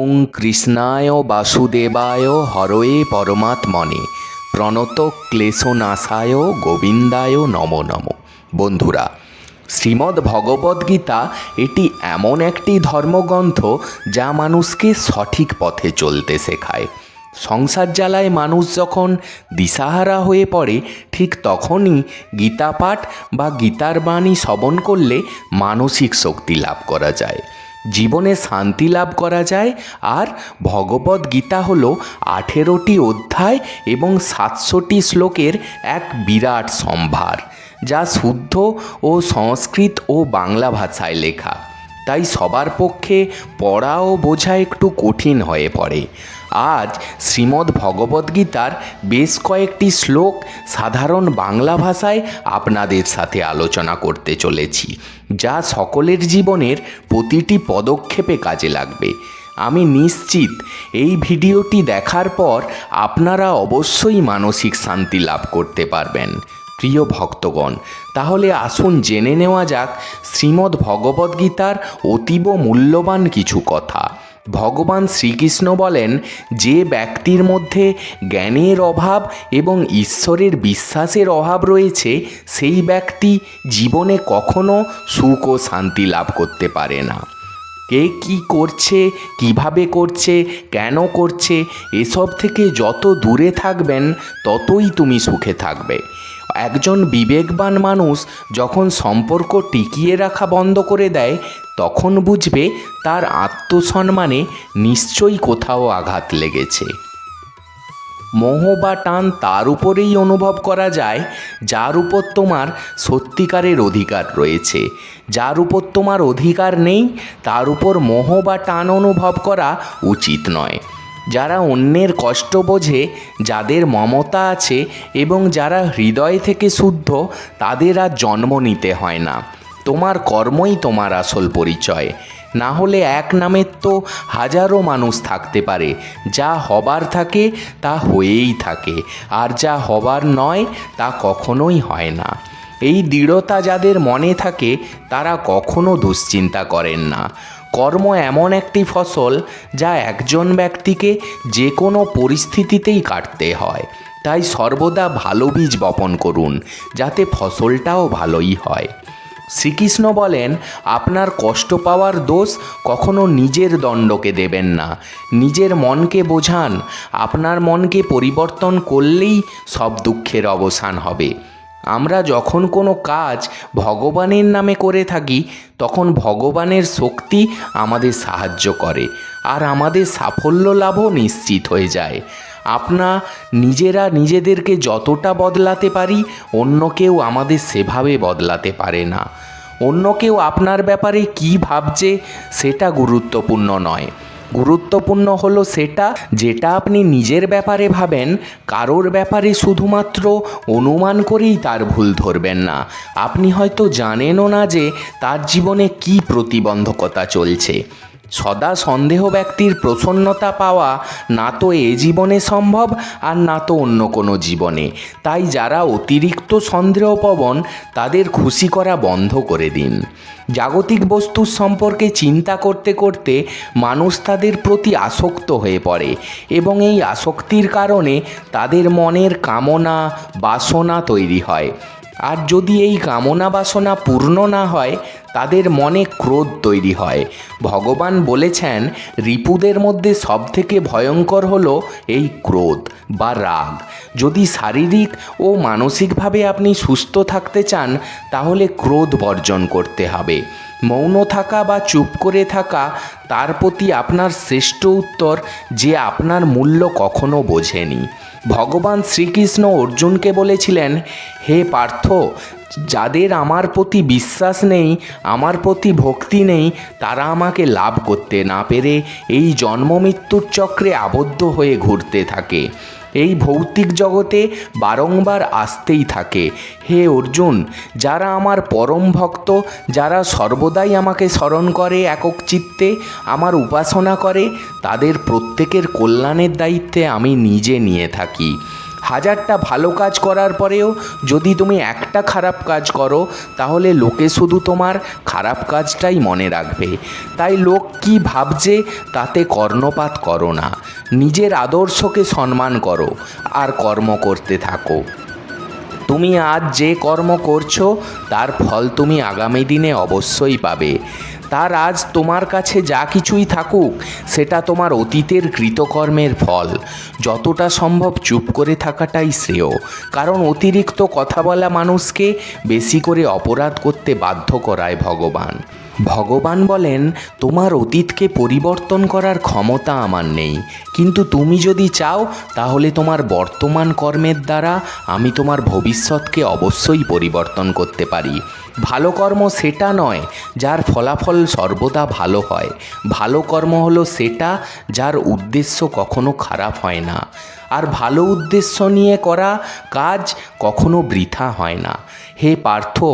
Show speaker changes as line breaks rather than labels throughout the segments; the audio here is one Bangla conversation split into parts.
ওং কৃষ্ণায় বাসুদেবায় হরয়ে পরমাত্মনে প্রণত ক্লেশনাশায় গোবিন্দায় নম নম। বন্ধুরা শ্রীমদ্ ভগবদ্গীতা এটি এমন একটি ধর্মগ্রন্থ যা মানুষকে সঠিক পথে চলতে শেখায়। সংসার জ্বালায় মানুষ যখন দিশাহারা হয়ে পড়ে, ঠিক তখনই গীতা পাঠ বা গীতার বাণী শ্রবণ করলে মানসিক শক্তি লাভ করা যায়। জীবনে শান্তি লাভ করা যায় আর ভগবদ গীতা হল আঠেরোটি অধ্যায় এবং সাতশোটি শ্লোকের এক বিরাট সম্ভার, যা শুদ্ধ ও সংস্কৃত ও বাংলা ভাষায় লেখা। তাই সবার পক্ষে পড়া ও বোঝা একটু কঠিন হয়ে পড়ে। আজ শ্রীমদ্ ভগবদ্গীতার বেশ কয়েকটি শ্লোক সাধারণ বাংলা ভাষায় আপনাদের সাথে আলোচনা করতে চলেছি, যা সকলের জীবনের প্রতিটি পদক্ষেপে কাজে লাগবে। আমি নিশ্চিত এই ভিডিওটি দেখার পর আপনারা অবশ্যই মানসিক শান্তি লাভ করতে পারবেন। প্রিয় ভক্তগণ, তাহলে আসুন জেনে নেওয়া যাক শ্রীমদ্ ভগবদ্গীতার অতীব মূল্যবান কিছু কথা। ভগবান শ্রীকৃষ্ণ বলেন, যে ব্যক্তির মধ্যে জ্ঞানের অভাব এবং ঈশ্বরের বিশ্বাসের অভাব রয়েছে, সেই ব্যক্তি জীবনে কখনো সুখ ও শান্তি লাভ করতে পারে না। কে কি করছে, কীভাবে করছে, কেন করছে, এসব থেকে যত দূরে থাকবেন, ততই তুমি সুখে থাকবে। একজন বিবেকবান মানুষ যখন সম্পর্ক টিকিয়ে রাখা বন্ধ করে দেয়, তখন বুঝবে তার আত্মসম্মানে নিশ্চয়ই কোথাও আঘাত লেগেছে। মোহ বা টান তার উপরেই অনুভব করা যায়, যার উপর তোমার সত্যিকারের অধিকার রয়েছে। যার উপর তোমার অধিকার নেই, তার উপর মোহ বা টান অনুভব করা উচিত নয়। যারা অন্যের কষ্ট বোঝে, যাদের মমতা আছে এবং যারা হৃদয় থেকে শুদ্ধ, তাদের আর জন্ম নিতে হয় না। তোমার কর্মই তোমার আসল পরিচয়। না হলে এক নামের তো হাজারো মানুষ থাকতে পারে। যা হবার থাকে, তা হয়েই থাকে। আর যা হবার নয়, তা কখনোই হয় না। এই দৃঢ়তা যাদের মনে থাকে, তারা কখনো দুশ্চিন্তা করেন না। কর্ম এমন একটি ফসল যা একজন ব্যক্তিকে যে কোনো পরিস্থিতিতেই কাটতে হয়। তাই সর্বদা ভালো বীজ বপন করুন, যাতে ফসলটাও ভালোই হয়। শ্রীকৃষ্ণ বলেন, আপনার কষ্ট পাওয়ার দোষ কখনো নিজের দণ্ডকে দেবেন না। নিজের মনকে বোঝান, আপনার মনকে পরিবর্তন করলেই সব দুঃখের অবসান হবে। আমরা যখন কোনো কাজ ভগবানের নামে করে থাকি, তখন ভগবানের শক্তি আমাদের সাহায্য করে আর আমাদের সাফল্য লাভও নিশ্চিত হয়ে যায়। আপনা নিজেরা নিজেদেরকে যতটা বদলাতে পারি, অন্য কেউ আমাদের সেভাবে বদলাতে পারে না। অন্য কেউ আপনার ব্যাপারে কি ভাবছে, সেটা গুরুত্বপূর্ণ নয়। গুরুত্বপূর্ণ হলো সেটা যেটা আপনি নিজের ব্যাপারে ভাবেন, কারোর ব্যাপারে শুধুমাত্র অনুমান করেই তার ভুল ধরবেন না। আপনি হয়তো জানেনও না যে তার জীবনে কি প্রতিবন্ধকতা চলছে। সদা সন্দেহ ব্যক্তির প্রসন্নতা পাওয়া না তো এ জীবনে সম্ভব আর না তো অন্য কোনো জীবনে। তাই যারা অতিরিক্ত সন্দেহপবন তাদের খুশি করা বন্ধ করে দিন। জাগতিক বস্তুর সম্পর্কে চিন্তা করতে করতে মানুষ তাদের প্রতি আসক্ত হয়ে পড়ে এবং এই আসক্তির কারণে তাদের মনের কামনা, বাসনা তৈরি হয়। আর যদি এই কামনা বাসনা পূর্ণ না হয়, তাদের মনে ক্রোধ তৈরি হয়। ভগবান বলেছেন, রিপুদের মধ্যে সবথেকে ভয়ঙ্কর হল এই ক্রোধ বা রাগ। যদি শারীরিক ও মানসিকভাবে আপনি সুস্থ থাকতে চান, তাহলে ক্রোধ বর্জন করতে হবে। মৌন থাকা বা চুপ করে থাকা, তার প্রতি আপনার শ্রেষ্ঠ উত্তর যে আপনার মূল্য কখনো বোঝেনি। ভগবান শ্রীকৃষ্ণ অর্জুনকে বলেছিলেন, হে পার্থ, যাদের আমার প্রতি বিশ্বাস নেই, আমার প্রতি ভক্তি নেই, তারা আমাকে লাভ করতে না পেরে এই জন্ম মৃত্যুর চক্রে আবদ্ধ হয়ে ঘুরতে থাকে। এই ভৌতিক জগতে বারংবার আসতেই থাকে। হে অর্জুন, যারা আমার পরম ভক্ত, যারা সর্বদাই আমাকে স্মরণ করে একক চিত্তে, আমার উপাসনা করে, তাদের প্রত্যেকের কল্যাণের দায়িত্বে আমি নিজে নিয়ে থাকি। হাজারটা ভালো কাজ করার পরেও যদি তুমি একটা খারাপ কাজ করো, তাহলে লোকে শুধু তোমার খারাপ কাজটাই মনে রাখবে। তাই লোক কি ভাবছে তাতে কর্ণপাত করো না। নিজের আদর্শকে সম্মান করো আর কর্ম করতে থাকো। তুমি আজ যে কর্ম করছ, তার ফল তুমি আগামী দিনে অবশ্যই পাবে। তার আজ তোমার কাছে যা কিছুই থাকুক, সেটা তোমার অতীতের কৃতকর্মের ফল। যতটা সম্ভব চুপ করে থাকাটাই শ্রেয়, কারণ অতিরিক্ত কথা বলা মানুষকে বেশি করে অপরাধ করতে বাধ্য করায় ভগবান। ভগবান বলেন, তোমার অতীতকে পরিবর্তন করার ক্ষমতা আমার নেই। কিন্তু তুমি যদি চাও, তাহলে তোমার বর্তমান কর্মের দ্বারা আমি তোমার ভবিষ্যৎকে অবশ্যই পরিবর্তন করতে পারি। ভালো কর্ম সেটা নয়, যার ফলাফল সর্বদা ভালো হয়। ভালো কর্ম হলো সেটা যার উদ্দেশ্য কখনো খারাপ হয় না। আর ভালো উদ্দেশ্য নিয়ে করা কাজ কখনো বৃথা হয় না। হে পার্থ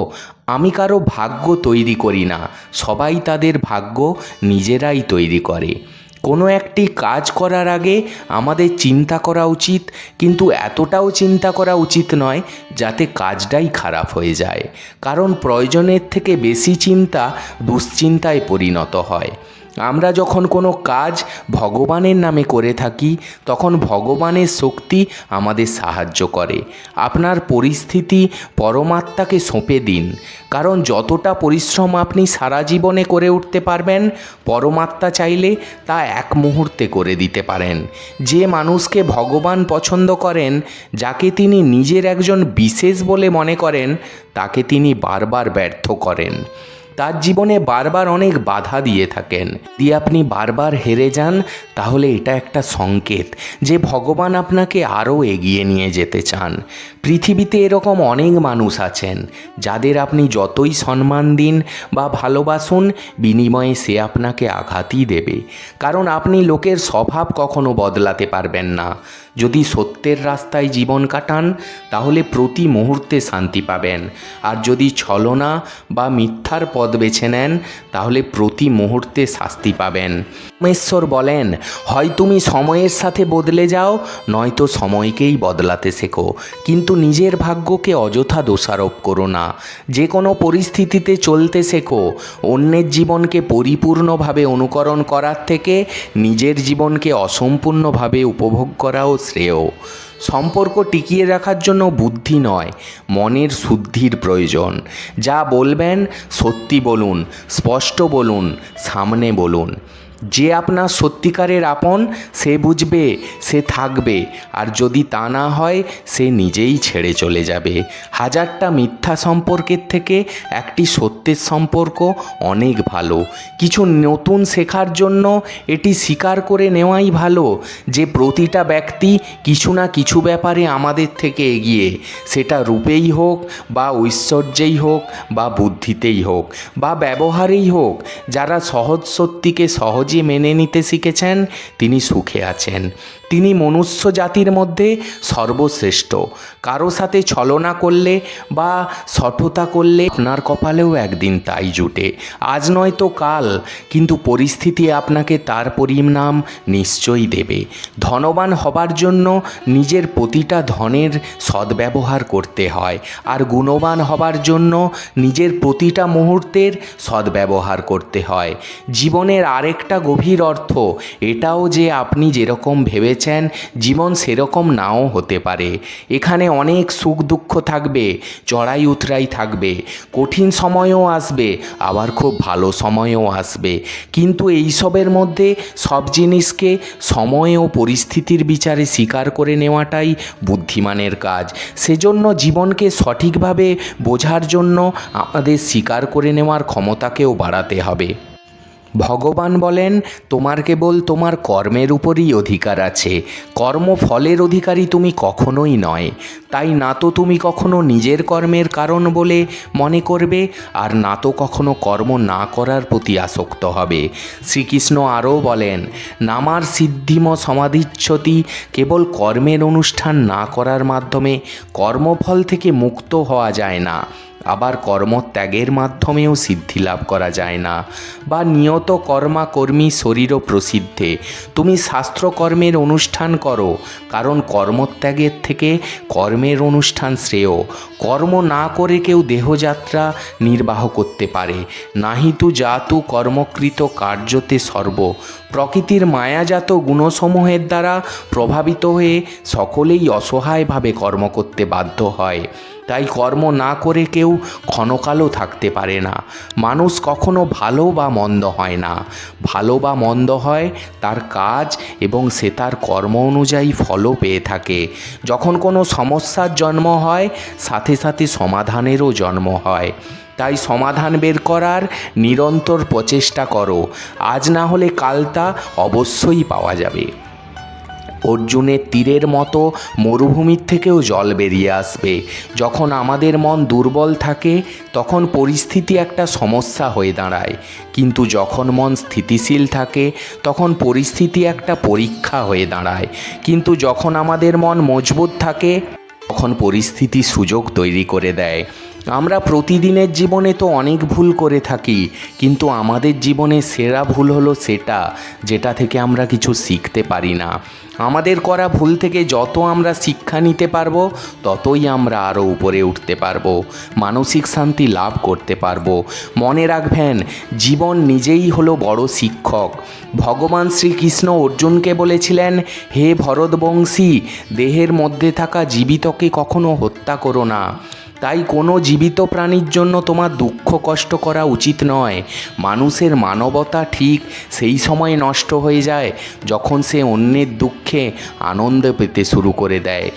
আমি কারও ভাগ্য তৈরি করি না, সবাই তাদের ভাগ্য নিজেরাই তৈরি করে। কোনো একটি কাজ করার আগে আমাদের চিন্তা করা উচিত, কিন্তু এতটাও চিন্তা করা উচিত নয় যাতে কাজটাই খারাপ হয়ে যায়। কারণ প্রয়োজনের থেকে বেশি চিন্তা দুশ্চিন্তায় পরিণত হয়। আমরা যখন কোনো কাজ ভগবানের নামে করে থাকি, তখন ভগবানের শক্তি আমাদের সাহায্য করে। আপনার পরিস্থিতি পরমাত্মাকে সঁপে দিন। কারণ যতটা পরিশ্রম আপনি সারা জীবনে করে উঠতে পারবেন, পরমাত্মা চাইলে তা এক মুহূর্তে করে দিতে পারেন। যে মানুষকে ভগবান পছন্দ করেন, যাকে তিনি নিজের একজন বিশেষ বলে মনে করেন, তাকে তিনি বারবার ব্যর্থ করেন। তার জীবনে বারবার অনেক বাধা দিয়ে থাকেন। দিয়ে আপনি বারবার হেরে যান, তাহলে এটা একটা সংকেত যে ভগবান আপনাকে আরও এগিয়ে নিয়ে যেতে চান। পৃথিবীতে এরকম অনেক মানুষ আছেন, যাদের আপনি যতই সম্মান দিন বা ভালোবাসুন, বিনিময়ে সে আপনাকে আঘাতই দেবে। কারণ আপনি লোকের স্বভাব কখনো বদলাতে পারবেন না। যদি সত্যের রাস্তায় জীবন কাটান, তাহলে প্রতি মুহূর্তে শান্তি পাবেন। আর যদি ছলনা বা মিথ্যার পদ বেছে নেন, তাহলে প্রতি মুহূর্তে শাস্তি পাবেন। সোমেশ্বর বলেন, হয় তুমি সময়ের সাথে বদলে যাও, নয়তো সময়কেই বদলাতে শেখো। কিন্তু নিজের ভাগ্যকে অযথা দোষারোপ করো না। যে কোনো পরিস্থিতিতে চলতে শেখো। অন্যের জীবনকে পরিপূর্ণভাবে অনুকরণ করার থেকে নিজের জীবনকে অসম্পূর্ণভাবে উপভোগ করাও শ্রেয়। সম্পর্ক টিকিয়ে রাখার জন্য বুদ্ধি নয়, মনের শুদ্ধির প্রয়োজন। যা বলবেন সত্যি বলুন, স্পষ্ট বলুন, সামনে বলুন। যে আপনার সত্যিকারের আপন, সে বুঝবে, সে থাকবে, আর যদি তা না হয়, সে নিজেই ছেড়ে চলে যাবে। হাজারটা মিথ্যা সম্পর্কের থেকে একটি সত্যের সম্পর্ক অনেক ভালো। কিছু নতুন শেখার জন্য এটি স্বীকার করে নেওয়াই ভালো যে প্রতিটা ব্যক্তি কিছু না কিছু ব্যাপারে আমাদের থেকে এগিয়ে, সেটা রূপেই হোক, বা ঐশ্বর্যেই হোক, বা বুদ্ধিতেই হোক, বা ব্যবহারেই হোক, যারা সহজ সত্যিকে সহজে মেনে নিতে শিখেছেন, তিনি সুখে আছেন। তিনি মনুষ্য জাতির মধ্যে সর্বশ্রেষ্ঠ। কারও সাথে ছলনা করলে বা সঠতা করলে আপনার কপালেও একদিন তাই জুটে। আজ নয় তো কাল, কিন্তু পরিস্থিতি আপনাকে তার পরিণাম নিশ্চয়ই দেবে। ধনবান হবার জন্য নিজের প্রতিটা ধনের সদ্ব্যবহার করতে হয়, আর গুণবান হবার জন্য নিজের প্রতিটা মুহূর্তের সদ্ব্যবহার করতে হয়। জীবনের আরেকটা গভীর অর্থ। এটাও যে আপনি যেরকম ভেবেছেন, জীবন সেরকম নাও হতে পারে। এখানে অনেক সুখ দুঃখ থাকবে, চড়াই উতরাই থাকবে। কঠিন সময়ও আসবে, আবার খুব ভালো সময়ও আসবে। কিন্তু এইসবের মধ্যে সব জিনিসকে সময় ও পরিস্থিতির বিচারে স্বীকার করে নেওয়াটাই বুদ্ধিমানের কাজ। সেজন্য জীবনকে সঠিকভাবে বোঝার জন্য আমাদের স্বীকার করে নেওয়ার ক্ষমতাকেও বাড়াতে হবে। ভগবান বলেন, তোমার কেবল তোমার কর্মের উপরই অধিকার আছে। কর্মফলের অধিকারী তুমি কখনোই নয়। তাই না তো তুমি কখনো নিজের কর্মের কারণ বলে মনে করবে, আর না তো কখনো কর্ম না করার প্রতি আসক্ত হবে। শ্রীকৃষ্ণ আরও বলেন, নামার সিদ্ধিম সমাধিচ্ছতি কেবল কর্মের অনুষ্ঠান না করার মাধ্যমে কর্মফল থেকে মুক্ত হওয়া যায় না। আবার কর্মত্যাগের মাধ্যমেও সিদ্ধি লাভ করা যায় না। বা নিয়ত কর্মাকর্মী শরীরও প্রসিদ্ধে। তুমি শাস্ত্রকর্মের অনুষ্ঠান করো, কারণ কর্মত্যাগের থেকে কর্মের অনুষ্ঠান শ্রেয়। কর্ম না করে কেউ দেহযাত্রা নির্বাহ করতে পারে। নাহিতু জাতু কর্মকৃত কার্যতে সর্ব। প্রকৃতির মায়াজাত গুণসমূহের দ্বারা প্রভাবিত হয়ে সকলেই অসহায়ভাবে কর্ম করতে বাধ্য হয়। তাই কর্ম না করে কেউ ক্ষণকালও থাকতে পারে না। মানুষ কখনো ভালো বা মন্দ হয় না। ভালো বা মন্দ হয়, তার কাজ এবং সে তার কর্ম অনুযায়ী ফলও পেয়ে থাকে। যখন কোনো সমস্যার জন্ম হয়, সাথে সাথে সমাধানেরও জন্ম হয়। তাই সমাধান বের করার নিরন্তর প্রচেষ্টা করো। আজ না হলে কাল তা অবশ্যই পাওয়া যাবে। অর্জুনের তীরের মতো মরুভূমির থেকেও জল বেরিয়ে আসবে। যখন আমাদের মন দুর্বল থাকে, তখন পরিস্থিতি একটা সমস্যা হয়ে দাঁড়ায়। কিন্তু যখন মন স্থিতিশীল থাকে, তখন পরিস্থিতি একটা পরীক্ষা হয়ে দাঁড়ায়। কিন্তু যখন আমাদের মন মজবুত থাকে, তখন পরিস্থিতি সুযোগ তৈরি করে দেয়। আমরা প্রতিদিনের জীবনে তো অনেক ভুল করে থাকি, কিন্তু আমাদের জীবনে সেরা ভুল হলো সেটা, যেটা থেকে আমরা কিছু শিখতে পারি না। আমাদের করা ভুল থেকে যত আমরা শিক্ষা নিতে পারব, ততই আমরা আরও উপরে উঠতে পারব, মানসিক শান্তি লাভ করতে পারব। মনে রাখবেন, জীবন নিজেই হলো বড় শিক্ষক। ভগবান শ্রীকৃষ্ণ অর্জুনকে বলেছিলেন, হে ভরতবংশী, দেহের মধ্যে থাকা জীবিতকে কখনো হত্যা করো না। তাই কোনো জীবিত প্রাণীর জন্য তোমার দুঃখ কষ্ট করা উচিত নয়। মানুষের মানবতা ঠিক সেই সময় নষ্ট হয়ে যায়, যখন সে অন্যের দুঃখে আনন্দ পেতে শুরু করে দেয়।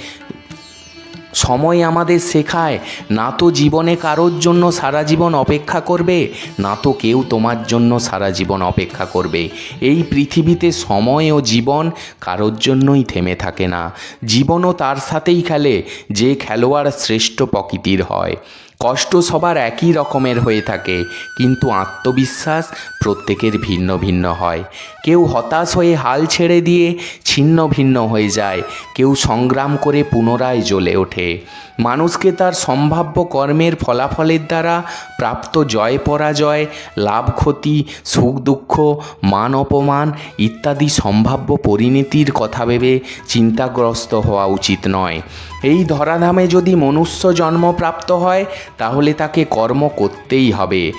সময় আমাদের শেখায়, না তো জীবনে কারোর জন্য সারা জীবন অপেক্ষা করবে, না তো কেউ তোমার জন্য সারা জীবন অপেক্ষা করবে। এই পৃথিবীতে সময় ও জীবন কারোর জন্যই থেমে থাকে না। জীবনও তার সাথেই খেলে, যে খেলোয়াড় শ্রেষ্ঠ প্রকৃতির হয়। কষ্ট সবার একই রকমের হয়ে থাকে, কিন্তু আত্মবিশ্বাস প্রত্যেকের ভিন্ন ভিন্ন হয়। কেউ হতাশ হয়ে হাল ছেড়ে দিয়ে ছিন্ন ভিন্ন হয়ে যায়। কেউ সংগ্রাম করে পুনরায় জ্বলে ওঠে। মানুষকে তার সম্ভাব্য কর্মের ফলাফলের দ্বারা প্রাপ্ত জয়, পরাজয়, লাভ, ক্ষতি, সুখ, দুঃখ, মান, অপমান ইত্যাদি সম্ভাব্য পরিণতির কথা ভেবে চিন্তাগ্রস্ত হওয়া উচিত নয়। এই ধরাধামে যদি মনুষ্য জন্ম প্রাপ্ত হয়, তাহলে তাকে কর্ম করতেই হবে।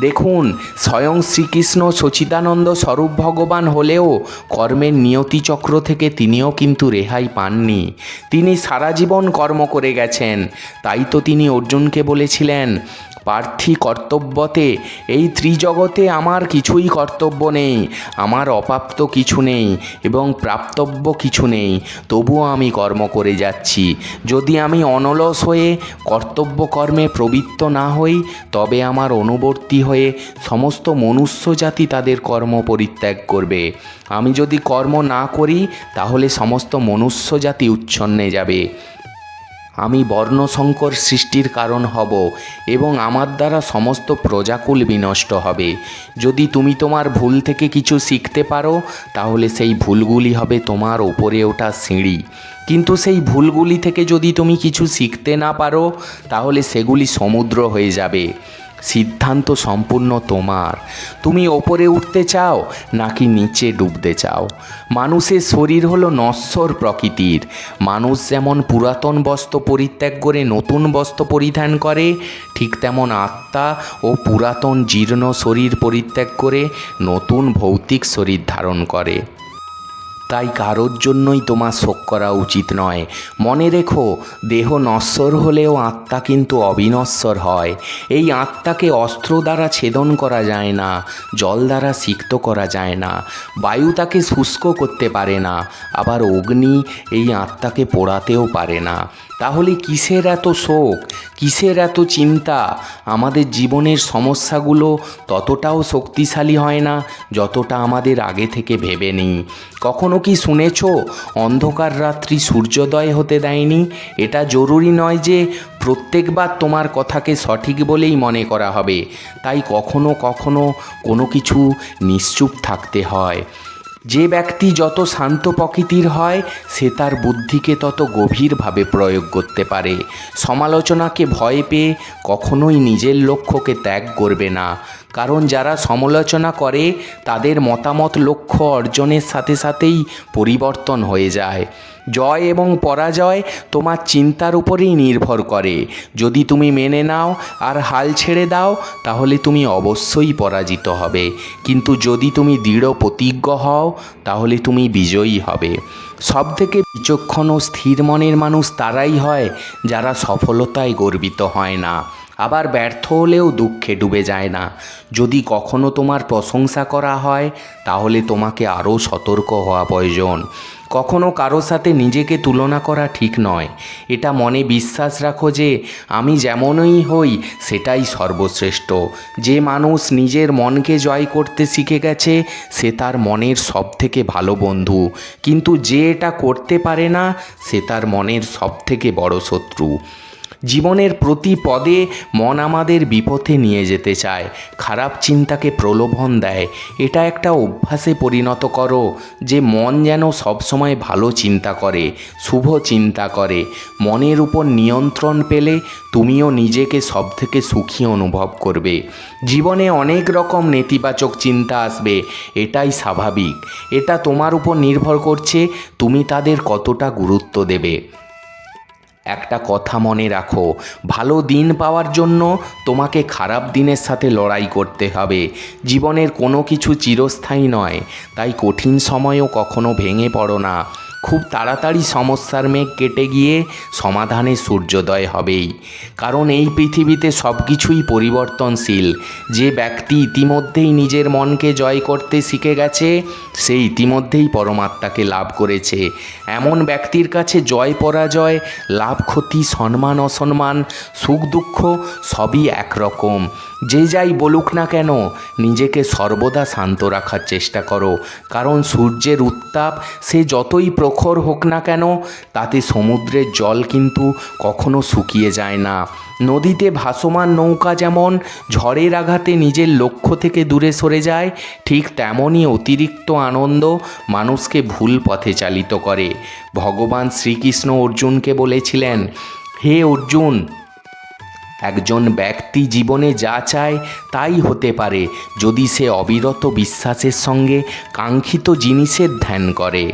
দেখুন, স্বয়ং শ্রীকৃষ্ণ সচিদানন্দ স্বরূপ ভগবান হলেও কর্মের নিয়তিচক্র থেকে তিনিও কিন্তু রেহাই পাননি। তিনি সারা জীবন কর্ম করে গেছেন। তাই তো তিনি অর্জুনকে বলেছিলেন প্রার্থী কর্তব্যতে। এই ত্রিজগতে আমার কিছুই কর্তব্য নেই। আমার অপ্রাপ্ত কিছু নেই এবং প্রাপ্তব্য কিছু নেই। তবুও আমি কর্ম করে যাচ্ছি। যদি আমি অনলস হয়ে কর্তব্য কর্মে প্রবৃত্ত না হই, তবে আমার অনুবর্তী হয়ে সমস্ত মনুষ্য জাতি তাদের কর্ম পরিত্যাগ করবে। আমি যদি কর্ম না করি, তাহলে সমস্ত মনুষ্য জাতি উচ্ছন্নে যাবে। আমি বর্ণসংকর সৃষ্টির কারণ হব এবং আমার দ্বারা সমস্ত প্রজাকুল বিনষ্ট হবে। যদি তুমি তোমার ভুল থেকে কিছু শিখতে পারো, তাহলে সেই ভুলগুলি হবে তোমার ওপরে ওঠা সিঁড়ি। কিন্তু সেই ভুলগুলি থেকে যদি তুমি কিছু শিখতে না পারো, তাহলে সেগুলি সমুদ্র হয়ে যাবে। সিদ্ধান্ত সম্পূর্ণ তোমার। তুমি ওপরে উঠতে চাও, নাকি নিচে ডুবতে চাও? মানুষের শরীর হলো নশ্বর প্রকৃতির। মানুষ যেমন পুরাতন বস্ত্র পরিত্যাগ করে নতুন বস্ত্র পরিধান করে, ঠিক তেমন আত্মা ও পুরাতন জীর্ণ শরীর পরিত্যাগ করে নতুন ভৌতিক শরীর ধারণ করে। তাই কারোর জন্যই তোমার শোক করা উচিত নয়। মনে রেখো, দেহ নশ্বর হলেও আত্মা কিন্তু অবিনশ্বর হয়। এই আত্মাকে অস্ত্র দ্বারা ছেদন করা যায় না, জল দ্বারা সিক্ত করা যায় না। বায়ু তাকে শুষ্ক করতে পারে না, আবার অগ্নি এই আত্মাকে পোড়াতেও পারে না। তাহলে কিসের এত শোক? কিসের এত চিন্তা? আমাদের জীবনের সমস্যাগুলো ততটাও শক্তিশালী হয় না, যতটা আমাদের আগে থেকে ভেবে নিই। কখনো কি শুনেছ, অন্ধকার রাত্রি সূর্যোদয় হতে দেয়নি? এটা জরুরি নয় যে প্রত্যেকবার তোমার কথাকে সঠিক বলেই মনে করা হবে। তাই কখনো কখনো কোনো কিছু নিশ্চুপ থাকতে হয়। যে ব্যক্তি যত শান্ত প্রকৃতির হয়, সে তার বুদ্ধিকে তত গভীরভাবে প্রয়োগ করতে পারে। সমালোচনাকে ভয় পেয়ে কখনোই নিজের লক্ষ্যকে ত্যাগ করবে না। কারণ যারা সমালোচনা করে, তাদের মতামত লক্ষ্য অর্জনের সাথে সাথেই পরিবর্তন হয়ে যায়। জয় এবং পরাজয় তোমার চিন্তার উপরেই নির্ভর করে। যদি তুমি মেনে নাও আর হাল ছেড়ে দাও, তাহলে তুমি অবশ্যই পরাজিত হবে। কিন্তু যদি তুমি দৃঢ় প্রতিজ্ঞ হও, তাহলে তুমি বিজয়ী হবে। সব থেকে বিচক্ষণ ও স্থির মনের মানুষ তারাই হয়, যারা সফলতায় গর্বিত হয় না। আবার ব্যর্থ হলেও দুঃখে ডুবে যায় না। যদি কখনো তোমার প্রশংসা করা হয়, তাহলে তোমাকে আরও সতর্ক হওয়া প্রয়োজন। কখনো কারও সাথে নিজেকে তুলনা করা ঠিক নয়। এটা মনে বিশ্বাস রাখো যে, আমি যেমনই হই, সেটাই সর্বশ্রেষ্ঠ। যে মানুষ নিজের মনকে জয় করতে শিখে গেছে, সে তার মনের সব থেকে ভালো বন্ধু। কিন্তু যে এটা করতে পারে না, সে তার মনের সব থেকে বড় শত্রু। জীবনের প্রতি পদে মন আমাদের বিপথে নিয়ে যেতে চায়। খারাপ চিন্তাকে প্রলোভন দেয়। এটা একটা অভ্যাসে পরিণত করো, যে মন যেন সবসময় ভালো চিন্তা করে, শুভ চিন্তা করে। মনের উপর নিয়ন্ত্রণ পেলে তুমিও নিজেকে সব থেকে সুখী অনুভব করবে। জীবনে অনেক রকম নেতিবাচক চিন্তা আসবে, এটাই স্বাভাবিক। এটা তোমার উপর নির্ভর করছে, তুমি তাদের কতটা গুরুত্ব দেবে। একটা কথা মনে রাখো, ভালো দিন পাওয়ার জন্য তোমাকে খারাপ দিনের সাথে লড়াই করতে হবে। জীবনের কোনো কিছু চিরস্থায়ী নয়, তাই কঠিন সময়ও কখনো ভেঙে পড়ো না। খুব তাড়াতাড়ি সমস্যার মেঘ কেটে গিয়ে সমাধানে সূর্যোদয় হবেই। কারণ এই পৃথিবীতে সব কিছুই পরিবর্তনশীল। যে ব্যক্তি ইতিমধ্যেই নিজের মনকে জয় করতে শিখে গেছে, সে ইতিমধ্যেই পরমাত্মাকে লাভ করেছে। এমন ব্যক্তির কাছে জয়, পরাজয়, লাভ, ক্ষতি, সম্মান, অসম্মান, সুখ, দুঃখ সবই একরকম। যে যাই বলুক না কেন, নিজেকে সর্বদা শান্ত রাখার চেষ্টা করো। কারণ সূর্যের উত্তাপ সে যতই প্রখর হোক না কেন, তাতে সমুদ্রের জল কিন্তু কখনো শুকিয়ে যায় না। নদীতে ভাসমান নৌকা যেমন ঝড়ের আঘাতে নিজের লক্ষ্য থেকে দূরে সরে যায়, ঠিক তেমনই অতিরিক্ত আনন্দ মানুষকে ভুল পথে চালিত করে। ভগবান শ্রীকৃষ্ণ অর্জুনকে বলেছিলেন, হে অর্জুন, একজন ব্যক্তি জীবনে যা চায় তাই হতে পারে, যদি সে অবিরত বিশ্বাসের সঙ্গে কাঙ্ক্ষিত জিনিসের ধ্যান করে।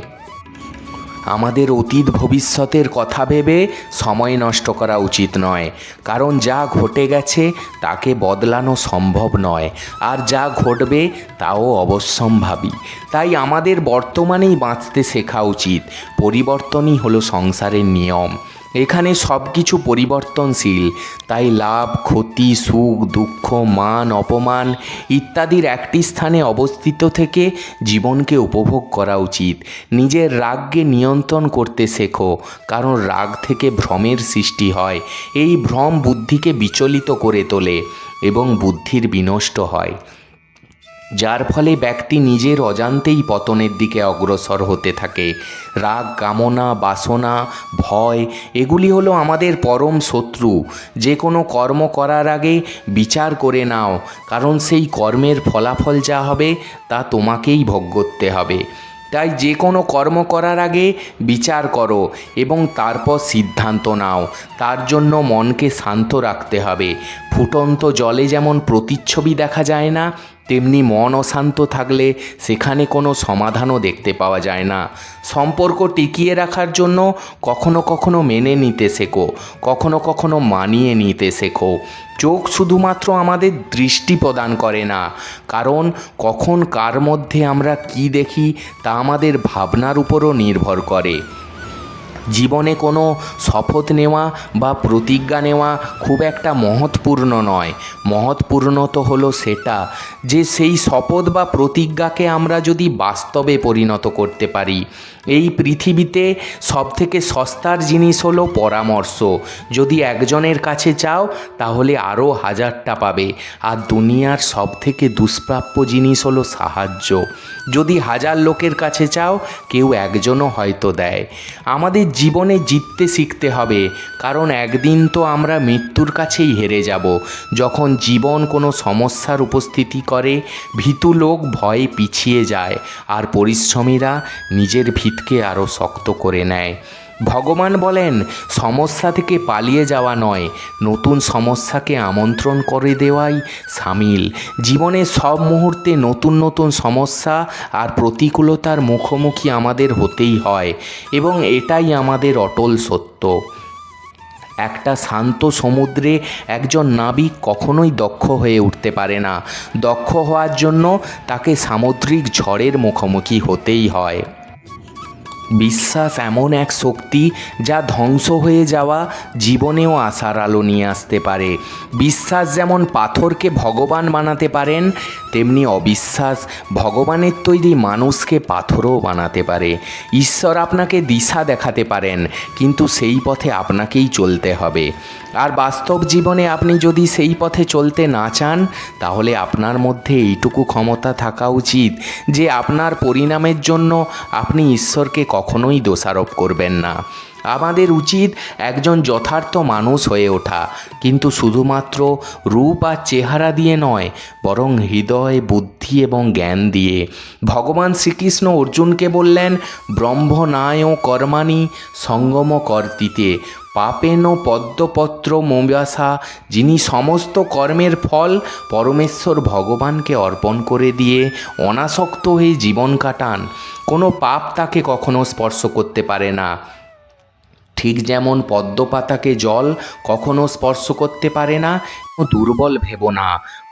আমাদের অতীত ভবিষ্যতের কথা ভেবে সময় নষ্ট করা উচিত নয়। কারণ যা ঘটে গেছে তাকে বদলানো সম্ভব নয়। আর যা ঘটবে তাও অবশ্যম্ভাবী। তাই আমাদের বর্তমানেই বাঁচতে শেখা উচিত। পরিবর্তনই হলো সংসারের নিয়ম। এখানে সব কিছু পরিবর্তনশীল। তাই লাভ, ক্ষতি, সুখ, দুঃখ, মান, অপমান ইত্যাদির একটি স্থানে অবস্থিত থেকে জীবনকে উপভোগ করা উচিত। নিজের রাগকে নিয়ন্ত্রণ করতে শেখো, কারণ রাগ থেকে ভ্রমের সৃষ্টি হয়। এই ভ্রম বুদ্ধিকে বিচলিত করে তোলে এবং বুদ্ধির বিনষ্ট হয়। যার ফলে ব্যক্তি নিজের অজান্তেই পতনের দিকে অগ্রসর হতে থাকে। রাগ, কামনা, বাসনা, ভয়, এগুলি হলো আমাদের পরম শত্রু। যে কোনো কর্ম করার আগে বিচার করে নাও, কারণ সেই কর্মের ফলাফল যা হবে তা তোমাকেই ভোগ করতে হবে। তাই যে কোনো কর্ম করার আগে বিচার করো এবং তারপর সিদ্ধান্ত নাও। তার জন্য মনকে শান্ত রাখতে হবে। ফুটন্ত জলে যেমন প্রতিচ্ছবি দেখা যায় না তেমনি মন অশান্ত থাকলে সেখানে কোনো সমাধানও দেখতে পাওয়া যায় না। সম্পর্ক টিকিয়ে রাখার জন্য কখনো কখনো মেনে নিতে শেখো, কখনো কখনো মানিয়ে নিতে শেখো। চোখ শুধুমাত্র আমাদের দৃষ্টি প্রদান করে না, কারণ কখন কার মধ্যে আমরা কি দেখি তা আমাদের ভাবনার উপরও নির্ভর করে। জীবনে কোনো শপথ নেওয়া বা প্রতিজ্ঞা নেওয়া খুব একটা মহৎপূর্ণ নয়। মহৎপূর্ণ তো হলো সেটা যে সেই শপথ বা প্রতিজ্ঞাকে আমরা যদি বাস্তবে পরিণত করতে পারি এই পৃথিবীতে সবথেকে সস্তার জিনিস হলো পরামর্শ। যদি একজনের কাছে চাও, তাহলে আরও হাজারটা পাবে। আর দুনিয়ার সবথেকে দুষ্প্রাপ্য জিনিস হলো সাহায্য। যদি হাজার লোকের কাছে চাও, কেউ একজনও হয়তো দেয়। আমাদের জীবনে জিততে শিখতে হবে, কারণ একদিন তো আমরা মৃত্যুর কাছেই হেরে যাব। যখন জীবন কোনো সমস্যার উপস্থিতি করে, ভীতু লোক ভয়ে পিছিয়ে যায়। আর পরিশ্রমীরা নিজের ভিতকে আরও শক্ত করে নেয়। ভগবান বলেন, সমস্যা থেকে পালিয়ে যাওয়া নয়। নতুন সমস্যাকে আমন্ত্রণ করে দেওয়াই সামিল। জীবনের সব মুহূর্তে নতুন নতুন সমস্যা আর প্রতিকূলতার মুখোমুখি আমাদের হতেই হয় এবং এটাই আমাদের অটল সত্য। একটা শান্ত সমুদ্রে একজন নাবিক কখনোই দক্ষ হয়ে উঠতে পারে না। দক্ষ হওয়ার জন্য তাকে সামুদ্রিক ঝড়ের মুখোমুখি হতেই হয়। বিশ্বাস এমন এক শক্তি যা ধ্বংস হয়ে যাওয়া জীবনেও আশার আলো নিয়ে আসতে পারে। বিশ্বাস যেমন পাথরকে ভগবান বানাতে পারেন তেমনি অবিশ্বাস ভগবানের তৈরি মানুষকে পাথরও বানাতে পারে। ঈশ্বর আপনাকে দিশা দেখাতে পারেন, কিন্তু সেই পথে আপনাকেই চলতে হবে। আর বাস্তব জীবনে আপনি যদি সেই পথে চলতে না চান, তাহলে আপনার মধ্যে এইটুকু ক্ষমতা থাকা উচিত যে আপনার পরিণামের জন্য আপনি ঈশ্বরকে কখনোই দোষারোপ করবেন না। আমাদের উচিত একজন যথার্থ মানুষ হয়ে ওঠা। কিন্তু শুধুমাত্র রূপ আর চেহারা দিয়ে নয়, বরং হৃদয়, বুদ্ধি এবং জ্ঞান দিয়ে। ভগবান শ্রীকৃষ্ণ অর্জুনকে বললেন, ব্রহ্মনায় কর্মাণি সঙ্গম কর্তিতে। পাপেন পদ্মপত্র মৌবাসা, যিনি সমস্ত কর্মের ফল, পরমেশ্বর ভগবানকে অর্পণ করে দিয়ে অনাসক্ত হয়ে জীবন কাটান। কোনো পাপ তাকে কখনো স্পর্শ করতে পারে না। ঠিক যেমন পদ্মপাতাকে জল কখনো স্পর্শ করতে পারে না দুর্বল ভেবো না।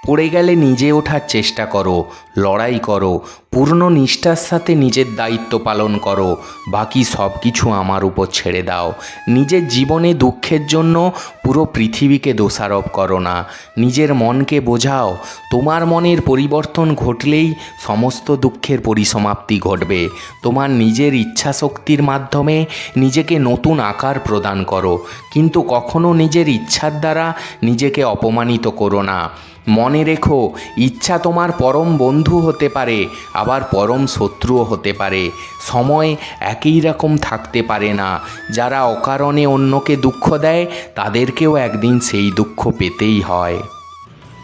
পড়ে গেলে নিজে ওঠার চেষ্টা করো, লড়াই করো, পূর্ণ নিষ্ঠার সাথে নিজের দায়িত্ব পালন করো, বাকি সব কিছু আমার উপর ছেড়ে দাও। নিজের জীবনে দুঃখের জন্য পুরো পৃথিবীকে দোষারোপ করো না। নিজের মনকে বোঝাও, তোমার মনের পরিবর্তন ঘটলেই সমস্ত দুঃখের পরিসমাপ্তি ঘটবে। তোমার নিজের ইচ্ছা শক্তির মাধ্যমে নিজেকে নতুন আকার প্রদান করো, কিন্তু কখনো নিজের ইচ্ছার দ্বারা নিজেকে অপমানিত করো না। মনে রেখো, ইচ্ছা তোমার পরম বন্ধু হতে পারে, আবার পরম শত্রুও হতে পারে। সময় একই রকম থাকতে পারে না। যারা অকারণে অন্যকে দুঃখ দেয়, তাদেরকেও একদিন সেই দুঃখ পেতেই হয়।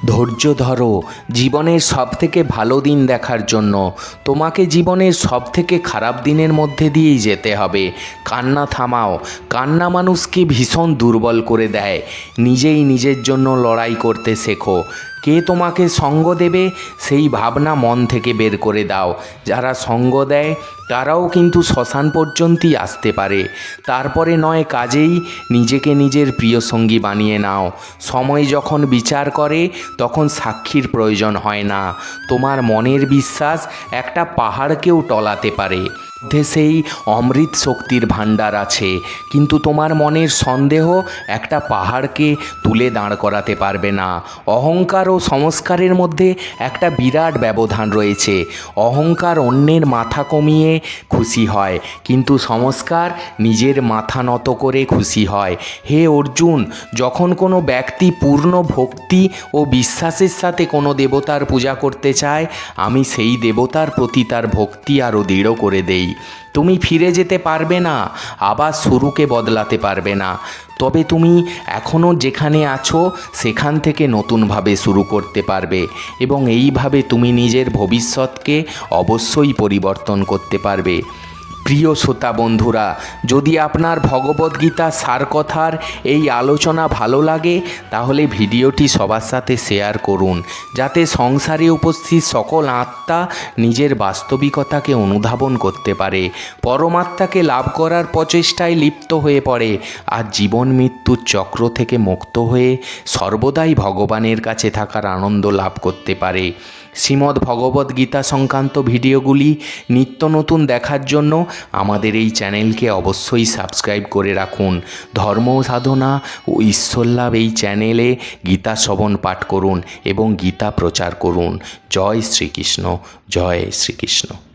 ধৈর্য ধরো, জীবনের সব থেকে ভালো দিন দেখার জন্য। তোমাকে জীবনের সব থেকে খারাপ দিনের মধ্যে দিয়েই যেতে হবে। কান্না থামাও। কান্না মানুষকে ভীষণ দুর্বল করে দেয়। নিজেই নিজের জন্য লড়াই করতে শেখো। কে তোমাকে সঙ্গ দেবে, সেই ভাবনা মন থেকে বের করে দাও। যারা সঙ্গ দেয় তারাও কিন্তু শ্মশান পর্যন্তই আসতে পারে। তারপরে নয়, কাজেই নিজেকে নিজের প্রিয় সঙ্গী বানিয়ে নাও। সময় যখন বিচার করে, তখন সাক্ষীর প্রয়োজন হয় না। তোমার মনের বিশ্বাস একটা পাহাড়কেও টলাতে পারে। মধ্যে সেই অমৃত শক্তির ভাণ্ডার আছে। কিন্তু তোমার মনের সন্দেহ একটা পাহাড়কে তুলে দাঁড় করাতে পারবে না। অহংকার ও সংস্কারের মধ্যে একটা বিরাট ব্যবধান রয়েছে। অহংকার অন্যের মাথা কমিয়ে খুশি হয়, কিন্তু সংস্কার নিজের মাথা নত করে খুশি হয়। হে অর্জুন, যখন কোনো ব্যক্তি পূর্ণ ভক্তি ও বিশ্বাসের সাথে কোনো দেবতার পূজা করতে চায়, আমি সেই দেবতার প্রতি তার ভক্তি আরও দৃঢ় করে দেই। তুমি ফিরে যেতে পারবে না, আবার শুরুকে বদলাতে পারবে না। তবে তুমি এখনও যেখানে আছো, সেখান থেকে নতুনভাবে শুরু করতে পারবে এবং এইভাবে তুমি নিজের ভবিষ্যৎকে অবশ্যই পরিবর্তন করতে পারবে। প্রিয় শ্রোতা বন্ধুরা, যদি আপনার ভগবদ্গীতা সার কথার এই আলোচনা ভালো লাগে, তাহলে ভিডিওটি সবার সাথে শেয়ার করুন, যাতে সংসারে উপস্থিত সকল আত্মা নিজের বাস্তবিকতাকে অনুধাবন করতে পারে, পরমাত্মাকে লাভ করার প্রচেষ্টায় লিপ্ত হয়ে পড়ে, আর জীবন মৃত্যুর চক্র থেকে মুক্ত হয়ে সর্বদাই ভগবানের কাছে থাকার আনন্দ লাভ করতে পারে। শ্রীমদ্ ভগবদ্ গীতা সংক্রান্ত ভিডিওগুলি নিত্য নতুন দেখার জন্য আমাদের এই চ্যানেলকে অবশ্যই সাবস্ক্রাইব করে রাখুন। ধর্ম সাধনা ও ঈশ্বরলাভ এই চ্যানেলে গীতা শ্রবণ পাঠ করুন এবং গীতা প্রচার করুন। জয় শ্রীকৃষ্ণ জয় শ্রীকৃষ্ণ।